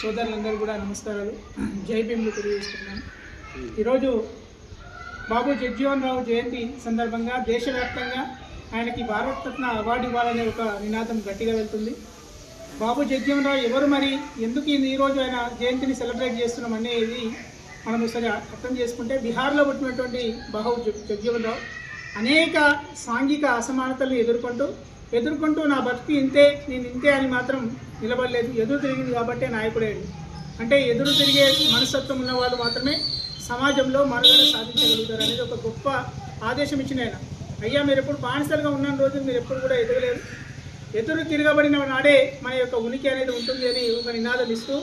సోదరులందరూ కూడా నమస్కారాలు. జై భీములు తెలియజేస్తున్నాను. ఈరోజు బాబు జగ్జీవన్ రావు జయంతి సందర్భంగా దేశవ్యాప్తంగా ఆయనకి భారతరత్న అవార్డు ఇవ్వాలనే ఒక నినాదం గట్టిగా వెళ్తుంది. బాబు జగ్జీవన్ రావు ఎవరు మరి? ఎందుకు ఈ రోజు ఆయన జయంతిని సెలబ్రేట్ చేస్తున్నాం అనేది మనం ఒకసారి అర్థం చేసుకుంటే బీహార్లో పుట్టినటువంటి బాబు జగ్జీవన్ రావు అనేక సాంఘిక అసమానతలను ఎదుర్కొంటూ ఎదుర్కొంటూ నా బతుకు ఇంతే నేను ఇంతే అని మాత్రం నిలబడలేదు. ఎదురు తిరిగింది కాబట్టే నాయకుడేది అంటే ఎదురు తిరిగే మనస్తత్వం ఉన్న వాళ్ళు మాత్రమే సమాజంలో మనుగడ సాధించగలుగుతారు అనేది ఒక గొప్ప ఆదేశం ఇచ్చిన ఆయన. అయ్యా మీరు ఎప్పుడు బానిసలుగా ఉన్న రోజు మీరు ఎప్పుడు కూడా ఎదగలేరు. ఎదురు తిరగబడిన నాడే మన యొక్క ఉనికి అనేది ఉంటుంది అని ఒక నినాదం ఇస్తూ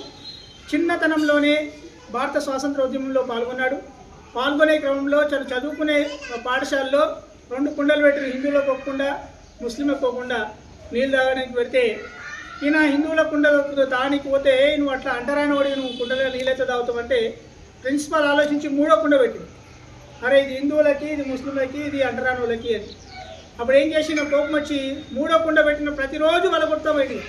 చిన్నతనంలోనే భారత స్వాతంత్రోద్యమంలో పాల్గొన్నాడు. పాల్గొనే క్రమంలో తను చదువుకునే పాఠశాలలో రెండు కుండలు పెట్టి హిందువులకు పోకుండా ముస్లింలకు పోకుండా నీళ్ళు తాగడానికి పెడితే ఈయన హిందువుల కుండలు దానికి పోతే నువ్వు అట్లా అంటరాని వాడి నువ్వు కుండలో నీళ్ళైతే తాగుతావంటే ప్రిన్సిపల్ ఆలోచించి మూడో కుండ పెట్టింది. అరే ఇది హిందువులకి ఇది ముస్లింలకి ఇది అంటరాని వాళ్ళకి అని. అప్పుడు ఏం చేసిన కోపం వచ్చి మూడో కుండ పెట్టిన ప్రతిరోజు వలగొడతాం బయటికి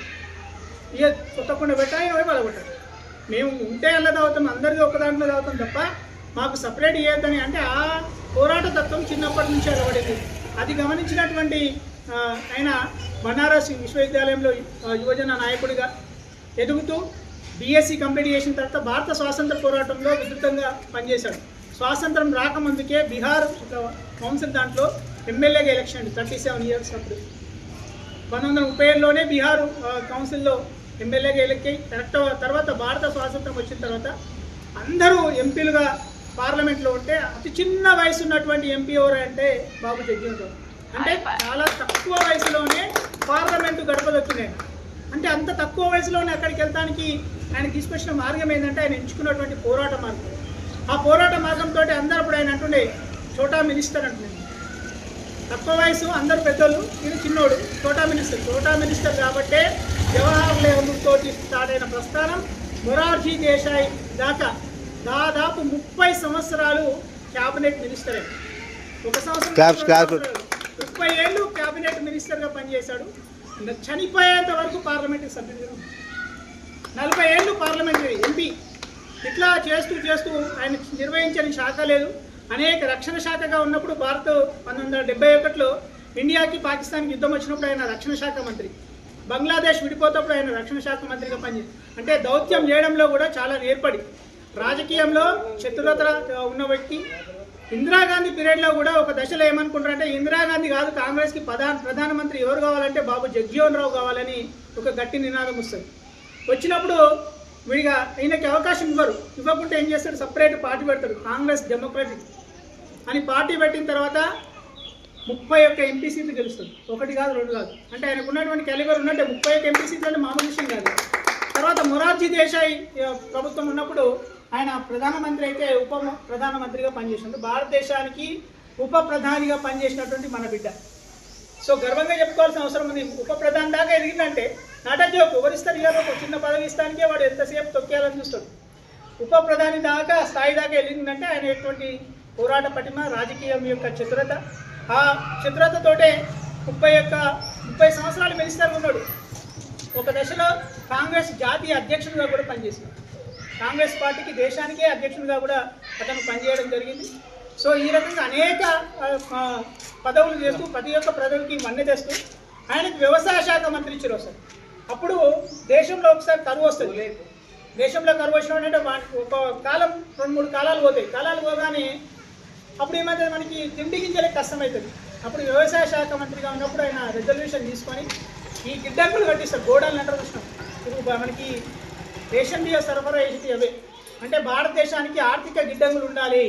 ఇక కొత్త కుండ పెట్టా ఇక వలగొట్టారు మేము ఉంటే అలా తాగుతాం అందరికీ ఒక దాంట్లో తాగుతాం తప్ప మాకు సపరేట్ చేయొద్దని అంటే ఆ పోరాట తత్వం చిన్నప్పటి నుంచి అలవడింది. అది గమనించినటువంటి ఆయన బనారస్ విశ్వవిద్యాలయంలో యువజన నాయకుడిగా ఎదుగుతూ బీఎస్సీ కంప్లీట్ చేసిన తర్వాత భారత స్వాతంత్ర పోరాటంలో విస్తృతంగా పనిచేశాడు. స్వాతంత్రం రాకముందుకే బీహార్ కౌన్సిల్ దాంట్లో ఎమ్మెల్యేగా ఎలక్షన్ థర్టీ సెవెన్ ఇయర్స్ అప్పుడు. పంతొమ్మిది వందల ముప్పై ఏడులోనే బీహార్ కౌన్సిల్లో ఎమ్మెల్యేగా ఎలక్కి కరెక్ట్ తర్వాత భారత స్వాతంత్రం వచ్చిన తర్వాత అందరూ ఎంపీలుగా పార్లమెంట్లో ఉంటే అతి చిన్న వయసు ఉన్నటువంటి ఎంపీ ఎవరు అంటే బాబు జగ్జీవన్ రావు అంటే చాలా తక్కువ వయసులోనే పార్లమెంటు గడప దొక్కినాయి అంటే అంత తక్కువ వయసులోనే అక్కడికి వెళ్తానికి ఆయన తీసుకొచ్చిన మార్గం ఏంటంటే ఆయన ఎంచుకున్నటువంటి పోరాట మార్గం. ఆ పోరాట మార్గంతో అందరూ ఇప్పుడు ఆయన అంటుండే చోటా మినిస్టర్ అంటున్నాడు తక్కువ వయసు అందరు పెద్దలు ఇది చిన్నోడు చోటా మినిస్టర్ చోటా మినిస్టర్ కాబట్టే జవహర్ నెహ్రూ తోటి స్టార్ట్ అయిన ప్రస్థానం మొరార్జీ దేశాయ్ దాకా దాదాపు ముప్పై సంవత్సరాలు క్యాబినెట్ మినిస్టరే. ఒక సంవత్సరం Claps, claps. ముప్పై ఏళ్ళు క్యాబినెట్ మినిస్టర్గా పనిచేశాడు. చనిపోయేంత వరకు పార్లమెంటరీ సభ్యుడిగా నలభై ఏళ్ళు పార్లమెంటరీ ఎంపీ. ఇట్లా చేస్తూ చేస్తూ ఆయన నిర్వహించని శాఖ లేదు. అనేక రక్షణ శాఖగా ఉన్నప్పుడు భారత్ పంతొమ్మిది వందల ఒకటిలో ఇండియాకి పాకిస్తాన్కి యుద్ధం వచ్చినప్పుడు ఆయన రక్షణ శాఖ మంత్రి. బంగ్లాదేశ్ విడిపోతప్పుడు ఆయన రక్షణ శాఖ మంత్రిగా పనిచేసి అంటే దౌత్యం చేయడంలో కూడా చాలా నేర్పడి. రాజకీయంలో చతురత ఉన్న వ్యక్తి ఇందిరాగాంధీ పీరియడ్లో కూడా ఒక దశలో ఏమనుకుంటారంటే ఇందిరాగాంధీ కాదు కాంగ్రెస్కి ప్రధాన ప్రధానమంత్రి ఎవరు కావాలంటే బాబు జగ్జీవన్ రావు కావాలని ఒక గట్టి నినాదం వస్తుంది. వచ్చినప్పుడు వీడిగా ఈయనకి అవకాశం ఇవ్వరు. ఇవ్వకుంటే ఏం చేస్తాడు? సపరేట్ పార్టీ పెడతాడు కాంగ్రెస్ డెమోక్రటిక్ అని పార్టీ పెట్టిన తర్వాత ముప్పై ఒక్క ఎంపీ సీట్లు గెలుస్తుంది ఒకటి కాదు రెండు కాదు. అంటే ఆయనకు ఉన్నటువంటి క్యాలిబర్ ఉన్నట్టే ముప్పై ఒక్క ఎంపీ సీట్లు అంటే మామూలు విషయం కాదు. తర్వాత మొరార్జీ దేశాయ్ ప్రభుత్వం ఉన్నప్పుడు ఆయన ప్రధానమంత్రి అయితే ఉప ప్రధానమంత్రిగా పనిచేసినప్పుడు భారతదేశానికి ఉప ప్రధానిగా పనిచేసినటువంటి మన బిడ్డ. సో గర్వంగా చెప్పుకోవాల్సిన అవసరం ఉంది. ఉప ప్రధాని దాకా ఎదిగిందంటే నటజోక్ ఎవరిస్తారు ఇవాళ ఒక చిన్న పదవి ఇస్తానికే వాడు ఎంతసేపు తొక్కేయాలని చూస్తాడు. ఉప ప్రధాని దాకా స్థాయి దాకా వెళ్ళిందంటే ఆయన ఎటువంటి పోరాట పటిమ రాజకీయం యొక్క చిత్రత. ఆ చిత్రతతోటే ముప్పై యొక్క ముప్పై సంవత్సరాలు మినిస్టర్గా ఉన్నాడు. ఒక దశలో కాంగ్రెస్ జాతీయ అధ్యక్షుడిగా కూడా పనిచేసినాడు కాంగ్రెస్ పార్టీకి దేశానికే అధ్యక్షునిగా కూడా అతను పనిచేయడం జరిగింది. సో ఈ రకంగా అనేక పదవులు చేస్తూ ప్రతి ఒక్క ప్రజలకి మన్నె తెస్తూ ఆయనకు వ్యవసాయ శాఖ మంత్రి ఇచ్చారు ఒకసారి అప్పుడు దేశంలో ఒకసారి కరువు వస్తుంది. దేశంలో కరువు వచ్చిన అంటే ఒక కాలం రెండు మూడు కాలాలు పోతాయి. కాలాలు పోగానే అప్పుడు ఏమైతే మనకి తిండి గింజలే కష్టమవుతుంది అప్పుడు వ్యవసాయ శాఖ మంత్రిగా ఉన్నప్పుడు ఆయన రిజర్వేషన్ తీసుకొని ఈ గిడ్డంకులు కట్టిస్తారు. గోడలు అంటారు మనకి రేషన్ బియ్యం సరఫరా చేసేది అవే. అంటే భారతదేశానికి ఆర్థిక గిడ్డంగులు ఉండాలి.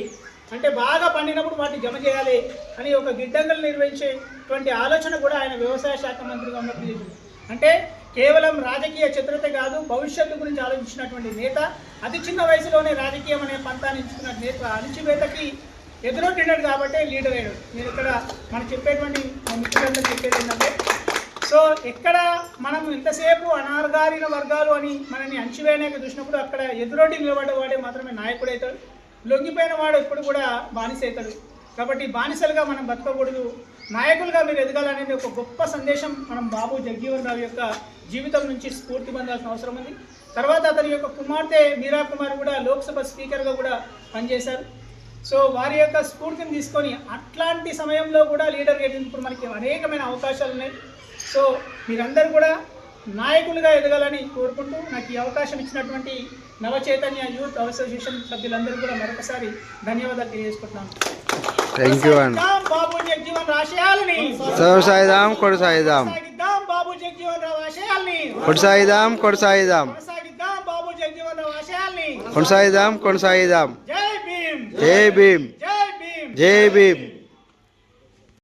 అంటే బాగా పండినప్పుడు వాటిని జమ చేయాలి అని ఒక గిడ్డంగులు నిర్వహించేటువంటి ఆలోచన కూడా ఆయన వ్యవసాయ శాఖ మంత్రిగా ఉన్నప్పుడు చేసింది. అంటే కేవలం రాజకీయ చిత్రత కాదు భవిష్యత్తు గురించి ఆలోచించినటువంటి నేత అతి చిన్న వయసులోనే రాజకీయం అనే పంతాన్ని ఎంచుకున్న నేత అణిచివేతకి ఎదురొట్టినాడు కాబట్టి లీడర్ అయ్యాడు. నేను ఇక్కడ మనం చెప్పేటువంటి మా మిత్రులందరూ చెప్పేది ఏంటంటే సో ఎక్కడ మనం ఇంతసేపు అనార్గారిన వర్గాలు అని మనని అంచివేయడానికి చూసినప్పుడు అక్కడ ఎదురొడ్డి నిలబడ్డవాడే మాత్రమే నాయకుడు అవుతాడు. లొంగిపోయిన వాడు ఎప్పుడు కూడా బానిస అవుతాడు. కాబట్టి బానిసలుగా మనం బతకకూడదు. నాయకులుగా మీరు ఎదగాలనేది ఒక గొప్ప సందేశం మనం బాబు జగ్జీవన్ రావు యొక్క జీవితం నుంచి స్ఫూర్తి పొందాల్సిన అవసరం ఉంది. తర్వాత అతని యొక్క కుమార్తె మీరా కుమార్ కూడా లోక్సభ స్పీకర్గా కూడా పనిచేశారు. సో వారి యొక్క స్ఫూర్తిని తీసుకొని అట్లాంటి సమయంలో కూడా లీడర్ ఇప్పుడు మనకి అనేకమైన అవకాశాలు ఉన్నాయి. సో మీరందరూ కూడా నాయకులుగా ఎదగాలని కోరుకుంటూ నాకు ఈ అవకాశం ఇచ్చినటువంటి నవచైతన్య యూత్ అసోసియేషన్ సభ్యులందరూ కూడా మరొకసారి ధన్యవాదాలు తెలియజేసుకుంటున్నాను. థ్యాంక్ యూ అండి కొనసాగిద్దాం బాబు జగజీవన్ రావు ఆశయాలని కొనసాగిదాం కొనసాగిదాం కొనసాగిద్దాం బాబు జగజీవన్ రావు ఆశయాల్ని కొనసాగిద్దాం బాబు జగజీవన్ రావు ఆశయాల్ని జై భీమ్. జై భీమ్. జై భీమ్. జై భీమ్.